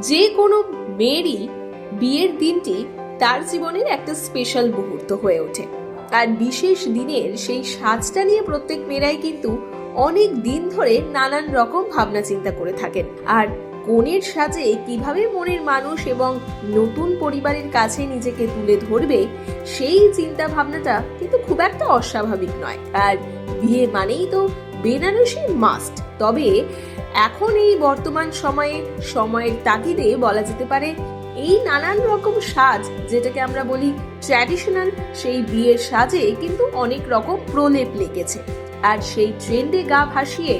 যে কোনো মেয়েরই বিয়ের দিনটি তার জীবনের একটা স্পেশাল মুহূর্ত হয়ে ওঠে। আর বিশেষ দিনের সেই সাজটা নিয়ে প্রত্যেক মেয়েরাই কিন্তু অনেক দিন ধরে নানান রকম ভাবনা চিন্তা করে থাকেন। আর কনের সাজে কীভাবে মনের মানুষ এবং নতুন পরিবারের কাছে নিজেকে তুলে ধরবে, সেই চিন্তা ভাবনাটা কিন্তু খুব একটা অস্বাভাবিক নয়। আর বিয়ে মানেই তো বেনারসি মাস্ট। তবে এখন এই বর্তমান সময়ে সময়ের তাগিদে বলা যেতে পারে এই নানান রকম সাজ, যেটাকে আমরা বলি ট্র্যাডিশনাল, সেই বিয়ের সাজে কিন্তু অনেক রকম প্রলেপ লেগেছে। আর সেই ট্রেন্ডে গা ভাসিয়ে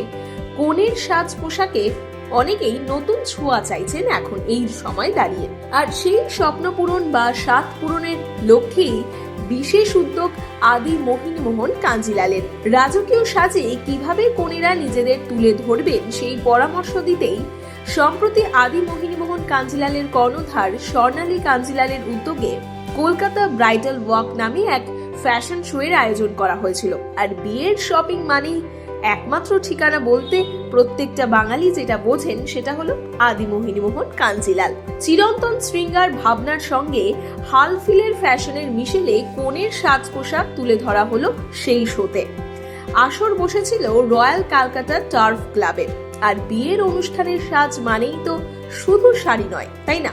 কনের সাজ পোশাকে অনেকেই নতুন ছোঁয়া চাইছেন এখন এই সময় দাঁড়িয়ে। আর সেই স্বপ্ন পূরণ বা স্বাদ পূরণের লক্ষ্যেই বিশেষ উদ্যোগ আদি মোহিনীমোহন কাঞ্জিলালের। রাজকীয় সাজে কীভাবে কনেরা নিজেদের তুলে ধরবেন সেই পরামর্শ দিতেই সম্প্রতি আদি মোহিনীমোহন কাঞ্জিলালের কর্ণধার স্বর্ণালী কাঞ্জিলালের উদ্যোগে কলকাতা ব্রাইডাল ওয়াক নামে এক ফ্যাশন শো এর আয়োজন করা হয়েছিল। আর বিয়ের শপিং মানেই একমাত্র ঠিকানা বলতে প্রত্যেকটা বাঙালি যেটা বোঝেন সেটা হলো আদি মোহিনীমোহন কাঞ্জিলাল। চিরন্তন শৃঙ্গার ভাবনার সঙ্গে হালফিলের ফ্যাশনের মিশেলে কোণের সাজ পোশাক তুলে ধরা হলো সেই শোতে। আসর বসেছিল রয়্যাল ক্যালকাটা টার্ফ ক্লাবে। আর বিয়ের অনুষ্ঠানের সাজ মানেই তো শুধু শাড়ি নয়, তাই না?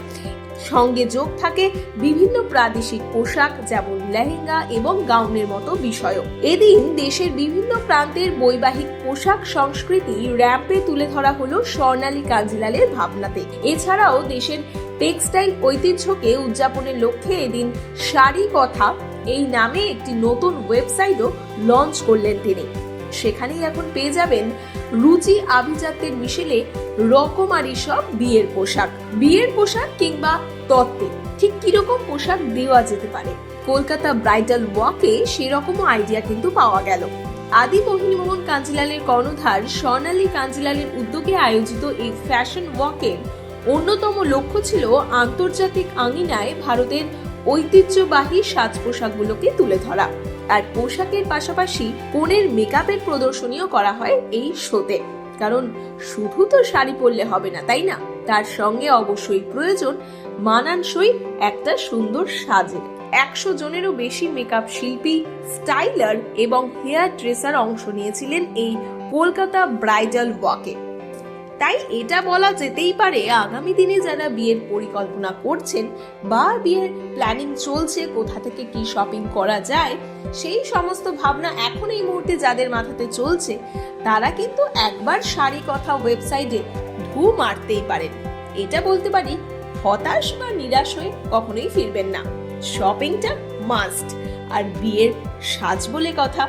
সঙ্গে যোগ থাকে বিভিন্ন প্রাদেশিক পোশাক, যেমন লেহেঙ্গা এবং গাউনের মতো বিষয়ও। এদিন দেশের বিভিন্ন প্রান্তের বৈবাহিক পোশাক সংস্কৃতি র্যাম্পে তুলে ধরা হলো স্বর্ণালী কাঞ্জিলালের ভাবনাতে। এছাড়াও দেশের টেক্সটাইল ঐতিহ্যকে উদযাপনের লক্ষ্যে এদিন শাড়ি কথা এই নামে একটি নতুন ওয়েবসাইটও লঞ্চ করলেন তিনি। সেখানেই এখন পেয়ে যাবেন রুচি আভিজাত্যের মিশেলে রকমারি সব বিয়ের পোশাক। বিয়ের পোশাক কিংবা তত্ত্বে ঠিক কীরকম পোশাক দেওয়া যেতে পারে? কলকাতা ব্রাইডাল ওয়াকে সেরকমও আইডিয়া কিন্তু পাওয়া গেল। আদি মোহিনীমোহন কাঞ্জিলালের কর্ণধার স্বর্ণালী কাঞ্জিলালের উদ্যোগে আয়োজিত এই ফ্যাশন ওয়াকের অন্যতম লক্ষ্য ছিল আন্তর্জাতিক আঙিনায় ভারতের ঐতিহ্যবাহী সাজ পোশাকগুলোকে তুলে ধরা। আর পোশাকের পাশাপাশি কনের মেকআপের প্রদর্শনীও করা হয় এই শোতে। কারণ শুধু তো শাড়ি পরলে হবে না, তাই না? তার সঙ্গে অবশ্যই প্রয়োজন মানানসই একটা সুন্দর সাজের একশো জনেরও বেশি মেকআপ শিল্পী স্টাইলার এবং হেয়ার ড্রেসার অংশ নিয়েছিলেন এই কলকাতা ব্রাইডাল ওয়াকে তাই এটা বলা যেতেই পারে আগামী দিনে যারা বিয়ের পরিকল্পনা করছেন বা বিয়ের প্ল্যানিং চলছে, কোথা থেকে কি শপিং করা যায়, সেই সমস্ত ভাবনা এখন এই মুহূর্তে যাদের মাথাতে চলছে, তারা কিন্তু একবার শাড়ি কথা ওয়েবসাইটে ঢু মারতেই পারেন। এটা বলতে পারি, হতাশ বা নিরাশ হয়ে কখনোই ফিরবেন না। শপিংটা মাস্ট আর বিয়ের সাজ বলে কথা